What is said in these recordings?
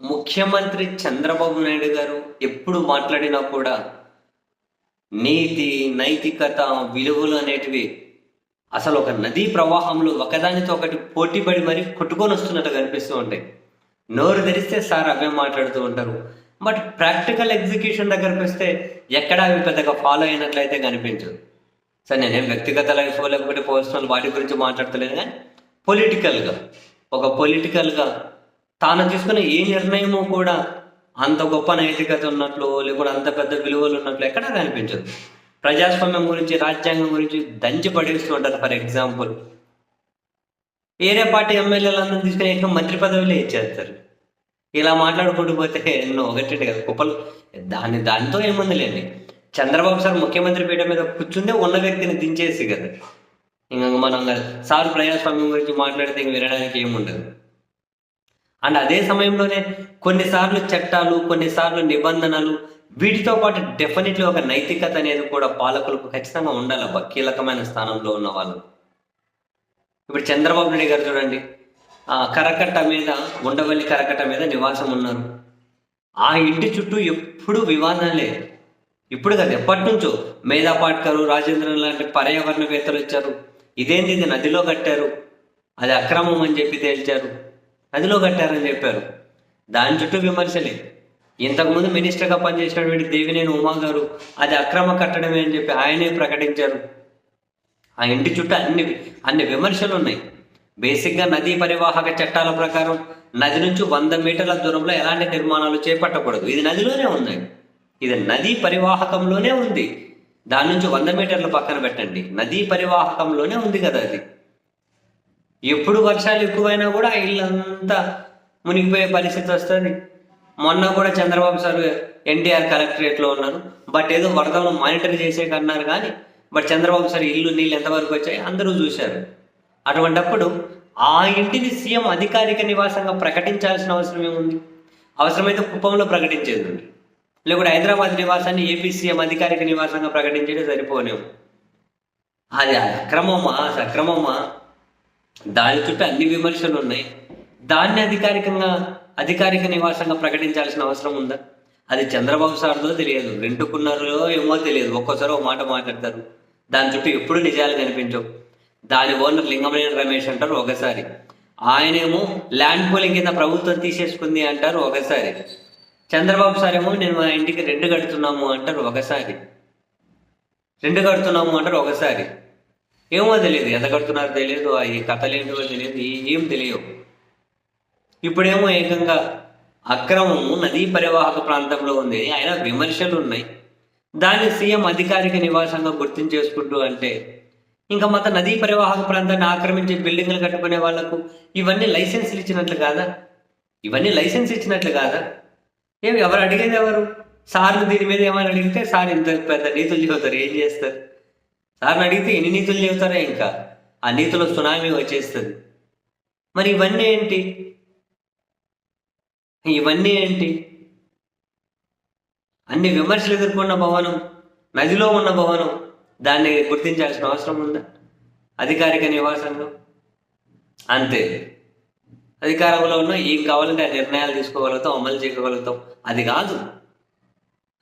ముఖ్యమంత్రి చంద్రబాబు నాయుడు గారు ఎప్పుడు మాట్లాడినా కూడా నీతి నైతికత విలువలు అనేటివి అసలు ఒక నదీ ప్రవాహంలో ఒకదానితో ఒకటి పోటీపడి మరి కొట్టుకొని వస్తున్నట్టు కనిపిస్తూ ఉంటాయి. నోరు తెరిస్తే సార్ అవే మాట్లాడుతూ ఉంటారు. బట్ ప్రాక్టికల్ ఎగ్జిక్యూషన్ దగ్గరకు వస్తే ఎక్కడ అవి పెద్దగా ఫాలో అయినట్లయితే కనిపించదు. సార్ నేనేం వ్యక్తిగత లైఫ్ లేకపోతే పర్సనల్ వాటి గురించి మాట్లాడతలేను కానీ పొలిటికల్గా ఒక పొలిటికల్గా తాను తీసుకున్న ఏ నిర్ణయము కూడా అంత గొప్ప నైతికత ఉన్నట్లు లేకుండా అంత పెద్ద విలువలు ఉన్నట్లు ఎక్కడా కనిపించదు. ప్రజాస్వామ్యం గురించి రాజ్యాంగం గురించి దంచి పడేస్తూ ఉంటారు. ఫర్ ఎగ్జాంపుల్ వేరే పార్టీ ఎమ్మెల్యేలందరూ తీసుకుని ఇంకా మంత్రి పదవిలో ఇచ్చేస్తారు. ఇలా మాట్లాడుకుంటూ పోతే ఎన్నో ఒకటి కదా కుప్పలు. దాని దానితో ఏముంది లేండి. చంద్రబాబు సార్ ముఖ్యమంత్రి పీఠ మీద కూర్చుందే ఉన్న వ్యక్తిని దించేసి కదా. ఇంకా మనం సార్ ప్రజాస్వామ్యం గురించి మాట్లాడితే ఇంక వినడానికి ఏముండదు. అండ్ అదే సమయంలోనే కొన్నిసార్లు చట్టాలు కొన్నిసార్లు నిబంధనలు వీటితో పాటు డెఫినెట్లీ ఒక నైతికత అనేది కూడా పాలకులకు ఖచ్చితంగా ఉండాలి ఒక కీలకమైన స్థానంలో ఉన్న వాళ్ళు. ఇప్పుడు చంద్రబాబు నాయుడు గారు చూడండి. ఆ కరకట్ట మీద ఉండవల్లి కరకట్ట మీద నివాసం ఉన్నారు. ఆ ఇంటి చుట్టూ ఎప్పుడు వివాదాలే ఇప్పుడు కదా ఎప్పటి నుంచో మేధా పాట్కరు రాజేంద్రన్ లాంటి పర్యావరణవేత్తలు వచ్చారు. ఇదేంది ఇది నదిలో కట్టారు. అది అక్రమం అని చెప్పి తేల్చారు. నదిలో కట్టారని చెప్పారు. దాని చుట్టూ విమర్శలే. ఇంతకుముందు మినిస్టర్గా పనిచేసినటువంటి దేవినేని ఉమా గారు అది అక్రమ కట్టడమే అని చెప్పి ఆయనే ప్రకటించారు. ఆ ఇంటి చుట్టూ అన్ని అన్ని విమర్శలు ఉన్నాయి. బేసిక్గా నదీ పరివాహక చట్టాల ప్రకారం నది నుంచి వంద మీటర్ల దూరంలో ఎలాంటి నిర్మాణాలు చేపట్టకూడదు. ఇది నదిలోనే ఉన్నాయి ఇది నదీ పరివాహకంలోనే ఉంది. దాని నుంచి వంద మీటర్ల పక్కన పెట్టండి. నదీ పరివాహకంలోనే ఉంది కదా అది. ఎప్పుడు వర్షాలు ఎక్కువైనా కూడా ఆ ఇల్లంతా మునిగిపోయే పరిస్థితి వస్తుంది. మొన్న కూడా చంద్రబాబు సార్ ఎన్టీఆర్ కలెక్టరేట్లో ఉన్నారు. బట్ ఏదో వరదలను మానిటర్ చేసే కన్నారు కానీ బట్ చంద్రబాబు సార్ ఇల్లు నీళ్ళు ఎంతవరకు వచ్చాయి అందరూ చూశారు. అటువంటప్పుడు ఆ ఇంటిని సీఎం అధికారిక నివాసంగా ప్రకటించాల్సిన అవసరం ఏముంది? అవసరమైతే కుప్పంలో ప్రకటించేది ఉంది. లేకుంటే హైదరాబాద్ నివాసాన్ని ఏపీ సీఎం అధికారిక నివాసంగా ప్రకటించేది సరిపోనేమో అది అక్రమమా సక్రమమా? దాని చుట్టూ అన్ని విమర్శలు ఉన్నాయి. దాన్ని అధికారికంగా అధికారిక నివాసంగా ప్రకటించాల్సిన అవసరం ఉందా? అది చంద్రబాబు సార్దో తెలియదు. రెండుకున్నారో ఏమో తెలియదు. ఒక్కోసారి ఒక మాట మాట్లాడతారు. దాని చుట్టూ ఎప్పుడు నిజాలు కనిపించవు. దాని ఓనర్ లింగమనేని రమేష్ అంటారు ఒకసారి. ఆయనేమో ల్యాండ్ పోలింగ్ కింద ప్రభుత్వం తీసేసుకుంది అంటారు ఒకసారి. చంద్రబాబు సార్ ఏమో నేను మా ఇంటికి రెండు కడుతున్నాము అంటారు ఒకసారి. రెండు కడుతున్నాము అంటారు ఒకసారి. ఏమో తెలియదు. ఎంత కడుతున్నారో తెలియదు. ఆ ఈ తెలియదు. ఏం తెలియవు. ఇప్పుడేమో ఏకంగా అక్రమము నదీ పరివాహక ప్రాంతంలో ఉంది. ఆయన విమర్శలు ఉన్నాయి దాన్ని సీఎం అధికారిక నివాసంగా గుర్తించేసుకుంటూ అంటే ఇంకా మత నదీ పరివాహక ప్రాంతాన్ని ఆక్రమించి బిల్డింగ్లు కట్టుకునే వాళ్ళకు ఇవన్నీ లైసెన్సులు ఇచ్చినట్లు కాదా? ఇవన్నీ లైసెన్స్ ఇచ్చినట్లు కాదా? ఏమి ఎవరు అడిగేది ఎవరు? సార్లు దీని మీద ఏమైనా అడిగితే సార్ ఇంత పెద్ద నీతులు చదువుతారు ఏం చేస్తారు? సార్ని అడిగితే ఎన్ని నీతులు చెబుతారా ఇంకా? ఆ నీతుల సునామీ వచ్చేస్తుంది. మరి ఇవన్నీ ఏంటి? ఇవన్నీ ఏంటి? అన్ని విమర్శలు ఎదుర్కొన్న భవనం నదిలో ఉన్న భవనం దాన్ని గుర్తించాల్సిన అవసరం ఉందా? అధికారిక నివాసంలో? అంతే. అధికారంలో ఉన్న ఏం కావాలంటే ఆ నిర్ణయాలు తీసుకోగలుగుతాం అమలు చేయగలుగుతాం. అది కాదు.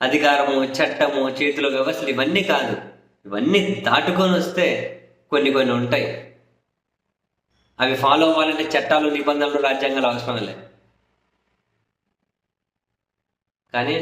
అధికారము చట్టము చేతిలో వ్యవస్థలు ఇవన్నీ కాదు. ఇవన్నీ దాటుకొని వస్తే కొన్ని కొన్ని ఉంటాయి. అవి ఫాలో అవ్వాలంటే చట్టాలు నిబంధనలు రాజ్యాంగాలు అవసరం లే కానీ